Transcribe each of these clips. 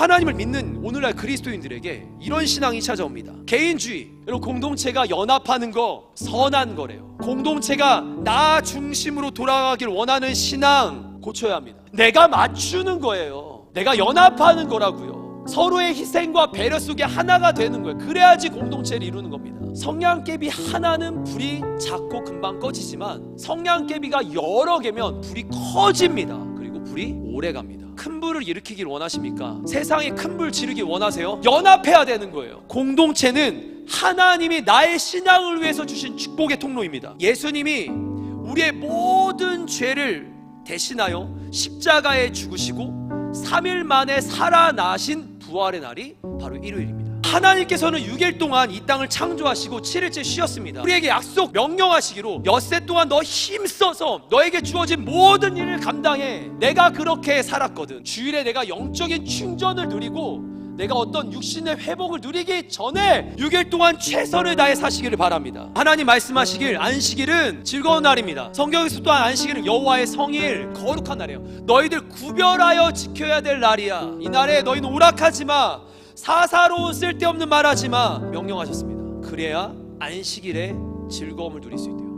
하나님을 믿는 오늘날 그리스도인들에게 이런 신앙이 찾아옵니다. 개인주의, 여러분 공동체가 연합하는 거 선한 거래요. 공동체가 나 중심으로 돌아가길 원하는 신앙 고쳐야 합니다. 내가 맞추는 거예요. 내가 연합하는 거라고요. 서로의 희생과 배려 속에 하나가 되는 거예요. 그래야지 공동체를 이루는 겁니다. 성냥개비 하나는 불이 작고 금방 꺼지지만 성냥개비가 여러 개면 불이 커집니다. 그리고 불이 오래 갑니다. 큰 불을 일으키길 원하십니까? 세상에 큰 불 지르길 원하세요? 연합해야 되는 거예요. 공동체는 하나님이 나의 신앙을 위해서 주신 축복의 통로입니다. 예수님이 우리의 모든 죄를 대신하여 십자가에 죽으시고 3일 만에 살아나신 부활의 날이 바로 일요일입니다. 하나님께서는 6일 동안 이 땅을 창조하시고 7일째 쉬었습니다. 우리에게 약속 명령하시기로 엿새 동안 너 힘써서 너에게 주어진 모든 일을 감당해. 내가 그렇게 살았거든. 주일에 내가 영적인 충전을 누리고 내가 어떤 육신의 회복을 누리기 전에 6일 동안 최선을 다해 사시기를 바랍니다. 하나님 말씀하시길 안식일은 즐거운 날입니다. 성경에서 또한 안식일은 여호와의 성일 거룩한 날이에요. 너희들 구별하여 지켜야 될 날이야. 이 날에 너희는 오락하지 마. 사사로운 쓸데없는 말하지 마. 명령하셨습니다. 그래야 안식일에 즐거움을 누릴 수 있대요.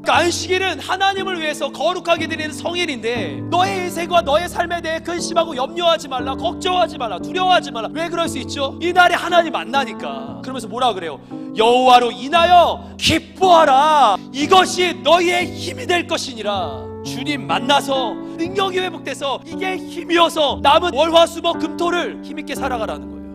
그러니까 안식일은 하나님을 위해서 거룩하게 드리는 성일인데 너의 인생과 너의 삶에 대해 근심하고 염려하지 말라 걱정하지 말라 두려워하지 말라 왜 그럴 수 있죠? 이 날에 하나님 만나니까 그러면서 뭐라 그래요? 여호와로 인하여 기뻐하라 이것이 너희의 힘이 될 것이니라 주님 만나서 능력이 회복돼서 이게 힘이어서 남은 월화수목 금토를 힘있게 살아가라는 거예요